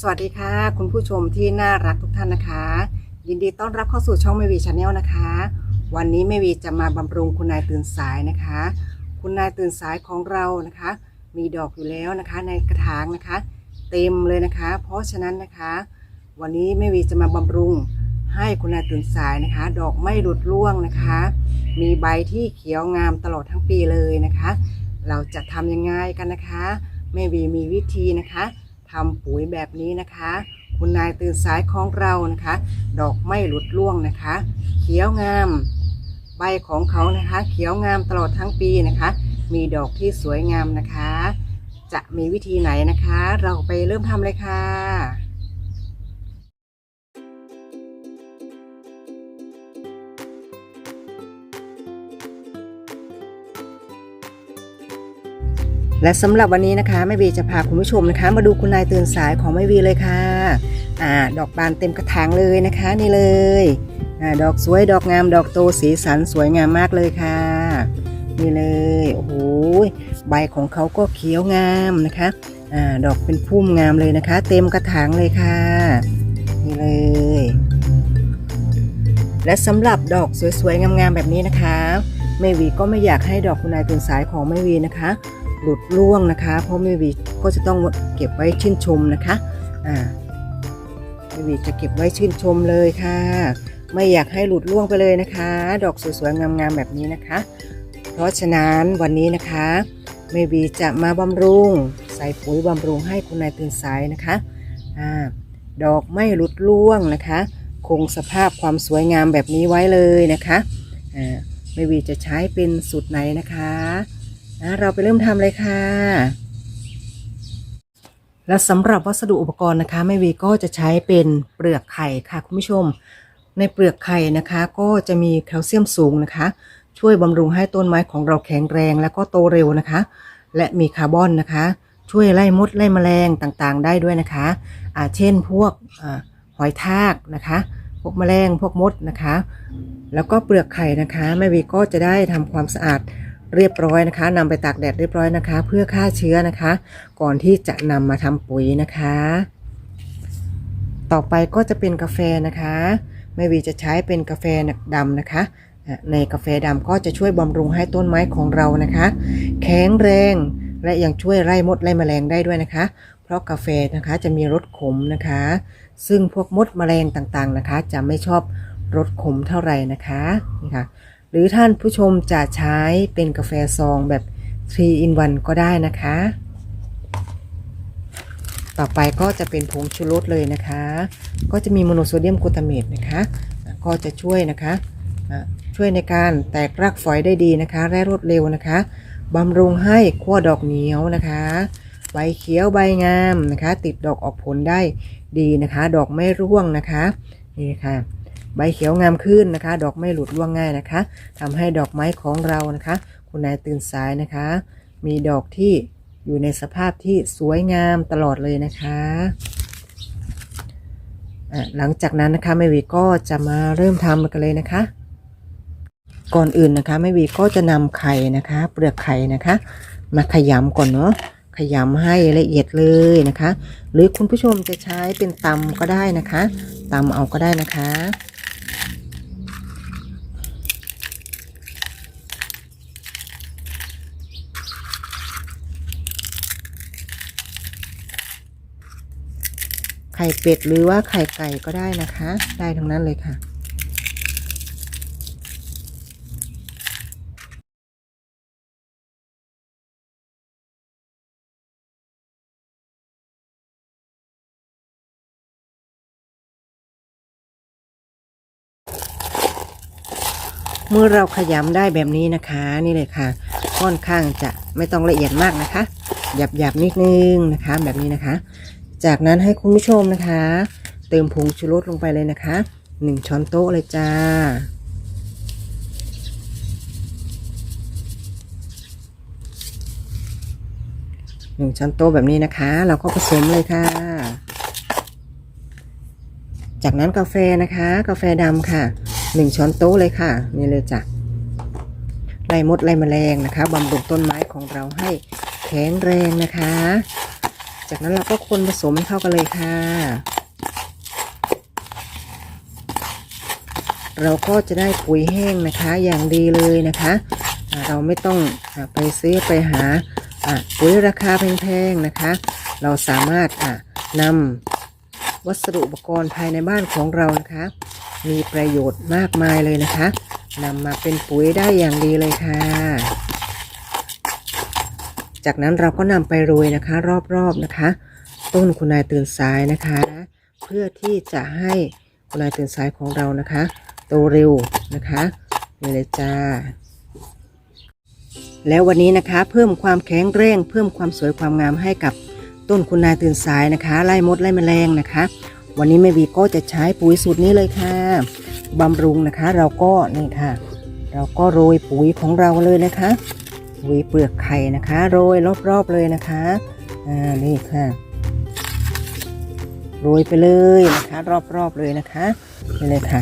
สวัสดีค่ะ คุณผู้ชมที่น่ารักทุกท่านนะคะ ยินดีต้อนรับเข้าสู่ช่องเมวีชาแนลนะคะ วันนี้เมวีจะมาบำรุงคุณนายตื่นสายนะคะ คุณนายตื่นสายของเรานะคะ มีดอกอยู่แล้วนะคะ ในกระถางนะคะ เต็มเลยนะคะ เพราะฉะนั้นนะคะ วันนี้เมวีจะมาบำรุงให้คุณนายตื่นสายนะคะ ดอกไม่หลุดร่วงนะคะ มีใบที่เขียวงามตลอดทั้งปีเลยนะคะ เราจะทำยังไงกันนะคะแมวีมีวิธีนะคะ ทำปุ๋ยแบบนี้นะคะ คุณนายตื่นสายของเรานะคะ ดอกไม่หลุดร่วงนะคะ เขียวงาม ใบของเขานะคะ เขียวงามตลอดทั้งปีนะคะ มีดอกที่สวยงามนะคะ จะมีวิธีไหนนะคะ เราไปเริ่มทำเลยค่ะ และสำหรับวันนี้นะคะแม่วีจะพาคุณผู้ชมนะคะ มาดูคุณนายตื่นสายของแม่วีเลยค่ะอ่าดอกบานเต็มกระถางเลยนะคะนี่เลยอ่าดอกสวยดอกงามดอกโตสีสันสวยงามมากเลยค่ะ นี่เลยโอ้โหใบของเขาก็เขียวงามนะคะอ่าดอกเป็นพุ่มงามเลยนะคะ เต็มกระถางเลยค่ะ นี่เลย และสำหรับดอกสวยๆงามๆแบบนี้นะคะแม่วีก็ไม่อยากให้ดอกคุณนายตื่นสายของแม่วีนะคะ หลุดร่วงนะคะเพราะแม่วีก็จะต้องเก็บไว้ชื่นชมนะคะอ่าแม่วีจะเก็บไว้ชื่นชมเลยค่ะ ไม่อยากให้หลุดร่วงไปเลยนะคะ ดอกสวยๆงามๆแบบนี้นะคะ เพราะฉะนั้นวันนี้นะคะแม่วีจะมาบำรุงใส่ปุ๋ยบำรุงให้คุณนายตื่นสายนะคะอ่าดอกไม่หลุดร่วงนะคะ คงสภาพความสวยงามแบบนี้ไว้เลยนะคะอ่าแม่วีจะใช้เป็นสูตรไหนนะคะ นะเราไปเริ่มทำเลยค่ะ และสำหรับวัสดุอุปกรณ์นะคะแม่วีก็จะใช้เป็นเปลือกไข่ค่ะคุณผู้ชม ในเปลือกไข่นะคะ ก็จะมีแคลเซียมสูงนะคะ ช่วยบำรุงให้ต้นไม้ของเราแข็งแรงและก็โตเร็วนะคะ และมีคาร์บอนนะคะ ช่วยไล่มดไล่แมลงต่างๆ ได้ด้วยนะคะอาเช่นพวกอหอยทากนะคะ พวกแมลงพวกมดนะคะ แล้วก็เปลือกไข่นะคะแม่วีก็จะได้ทำความสะอาด เรียบร้อยนะคะนำไปตากแดดเรียบร้อยนะคะ เพื่อฆ่าเชื้อนะคะ ก่อนที่จะนำมาทำปุ๋ยนะคะ ต่อไปก็จะเป็นกาแฟนะคะแม่วีจะใช้เป็นกาแฟดำนะคะอะในกาแฟดำก็จะช่วยบำรุงให้ต้นไม้ของเรานะคะ แข็งแรงและยังช่วยไล่มดไล่แมลงได้ด้วยนะคะ เพราะกาแฟนะคะจะมีรสขมนะคะ ซึ่งพวกมดแมลงต่างๆนะคะ จะไม่ชอบรสขมเท่าไหร่นะคะนี่ค่ะ หรือท่านผู้ชมจะใช้เป็นกาแฟซองแบบ 3 in 1 ก็ได้นะคะ ต่อไปก็จะเป็นผงชูรสเลยนะคะ ก็จะมีโมโนโซเดียมกลูตาเมตนะคะ ก็จะช่วยนะคะอะช่วยในการแตกรากฝอยได้ดีนะคะ และรวดเร็วนะคะบำรุงให้ขั้วดอกเหนียวนะคะ ใบเขียวใบงามนะคะ ติดดอกออกผลได้ดีนะคะ ดอกไม่ร่วงนะคะ นี่ค่ะ ใบเขียวงามขึ้นนะคะ ดอกไม่หลุดร่วงง่ายนะคะทำให้ดอกไม้ของเรานะคะ คุณนายตื่นสายนะคะ มีดอกที่อยู่ในสภาพที่สวยงามตลอดเลยนะคะอะหลังจากนั้นนะคะแม่วีก็จะมาเริ่มทำกันเลยนะคะ ก่อนอื่นนะคะแม่วีก็จะนำไข่นะคะ เปลือกไข่นะคะ มาขยำก่อนเนาะขยำให้ละเอียดเลยนะคะ หรือคุณผู้ชมจะใช้เป็นตำก็ได้นะคะตำเอาก็ได้นะคะ ข่เป็ดหรือว่าไข่ไก่ก็ได้นะคะ ได้ทั้งนั้นเลยค่ะ เมื่อเราขยำได้แบบนี้นะคะ นี่เลยค่ะ ค่อนข้างจะไม่ต้องละเอียดมากนะคะ หยาบหยาบๆนิดนึงนะคะ แบบนี้นะคะ จากนั้นให้คุณผู้ชมนะคะ เติมผงชูรสลงไปเลยนะคะหนึ่งช้อนโต๊ะเลยจ้า หนึ่งช้อนโต๊ะแบบนี้นะคะ เราก็ผสมเลยค่ะ จากนั้นกาแฟนะคะ กาแฟดำค่ะหนึ่งช้อนโต๊ะเลยค่ะ นี่เลยจ้ะไล่มดไล่แมลงนะคะบำรุงต้นไม้ของเราให้แข็งแรงนะคะ จากนั้นเราก็คนผสมให้เข้ากันเลยค่ะ เราก็จะได้ปุ๋ยแห้งนะคะอย่างดีเลยนะคะเราไม่ต้องอไปซื้อไปหาปุ๋ยราคาแพงๆนะคะ เราสามารถนำวัสดุอุปกรณ์ภายในบ้านของเรานะคะ มีประโยชน์มากมายเลยนะคะนำมาเป็นปุ๋ยได้อย่างดีเลยค่ะ จากนั้นเราก็นำไปโรยนะคะ รอบๆนะคะ ต้นคุณนายตื่นสายนะคะ เพื่อที่จะให้คุณนายตื่นสายของเรานะคะ โตเร็วนะคะนี่เลยจ้าแล้ววันนี้นะคะ เพิ่มความแข็งแรงเพิ่มความสวยความงามให้กับต้นคุณนายตื่นสายนะคะ ไล่มดไล่แมลงนะคะ วันนี้แม่วีก็จะใช้ปุ๋ยสูตรนี้เลยค่ะบำรุงนะคะ เราก็นี่ค่ะ เราก็โรยปุ๋ยของเราเลยนะคะ ปุ๋ยเปลือกไข่นะคะ โรยรอบๆเลยนะคะ อ่า นี่ค่ะ โรยไปเลยนะคะ รอบๆเลยนะคะนี่เลยค่ะ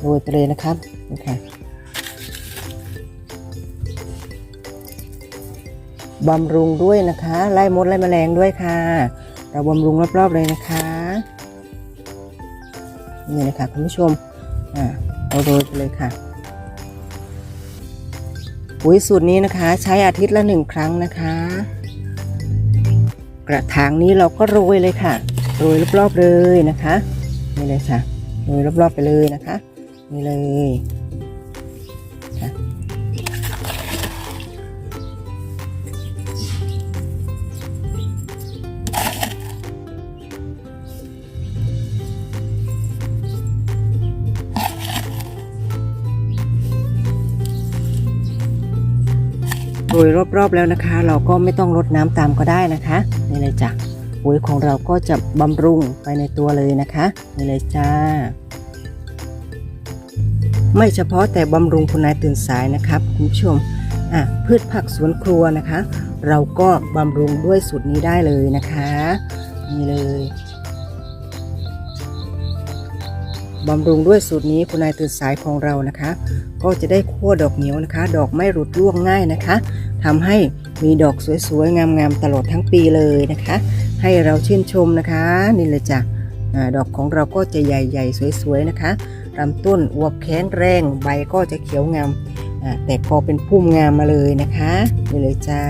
โรยไปเลยนะครับนี่ค่ะบำรุงด้วยนะคะ ไล่มดไล่แมลงด้วยค่ะ เราบำรุงรอบๆเลยนะคะ นี่นะคะคุณผู้ชม อ่า เอาโรยไปเลยค่ะ ปุ๋ยสูตรนี้นะคะ ใช้อาทิตย์ละหนึ่งครั้งนะคะ กระถางนี้เราก็โรยเลยค่ะโรยรอบๆเลยนะคะนี่เลยค่ะโรยรอบๆไปเลยนะคะนี่เลย โรยรอบๆแล้วนะคะ เราก็ไม่ต้องรดน้ำตามก็ได้นะคะนี่เลยจ้ะปุ๋ยของเราก็จะบำรุงไปในตัวเลยนะคะนี่เลยจ้า ไม่เฉพาะแต่บำรุงคุณนายตื่นสายนะครับคุณผู้ชมอะพืชผักสวนครัวนะคะ เราก็บำรุงด้วยสูตรนี้ได้เลยนะคะนี่เลยบำรุงด้วยสูตรนี้คุณนายตื่นสายของเรานะคะ ก็จะได้ขั้วดอกเหนียวนะคะ ดอกไม่หลุดร่วงง่ายนะคะ ทำให้มีดอกสวยๆ งามๆ ตลอดทั้งปีเลยนะคะ ให้เราชื่นชมนะคะนี่เลยจ้ะดอกของเราก็จะใหญ่ๆ สวยๆ นะคะลำต้นอวบแข็งแรงใบก็จะเขียวงามแต่พอเป็นพุ่มงามมาเลยนะคะนี่เลยจ้า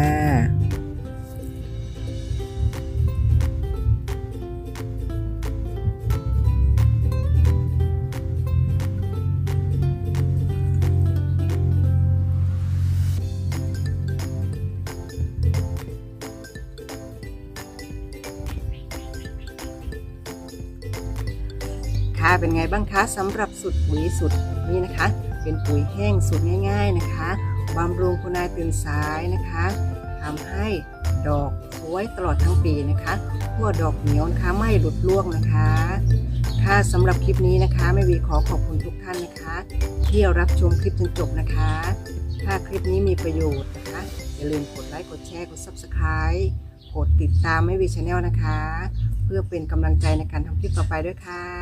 เป็นไงบ้างคะสำหรับสูตรปุ๋ยสูตรนี้นะคะ เป็นปุ๋ยแห้งสูตรง่าย ๆนะคะบำรุงคุณนายตื่นสายนะคะทำให้ดอกสวยตลอดทั้งปีนะคะขั้วดอกเหนียวนะคะไม่หลุดร่วงนะคะค่ะสำหรับคลิปนี้นะคะแม่วีขอขอบคุณทุกท่านนะคะ ที่รับชมคลิปจนจบนะคะ ถ้าคลิปนี้มีประโยชน์นะคะ อย่าลืมกดไลค์กดแชร์กด Subscribe กดติดตามแม่วีชาแนลนะคะ เพื่อเป็นกำลังใจในการทำคลิปต่อไปด้วยค่ะ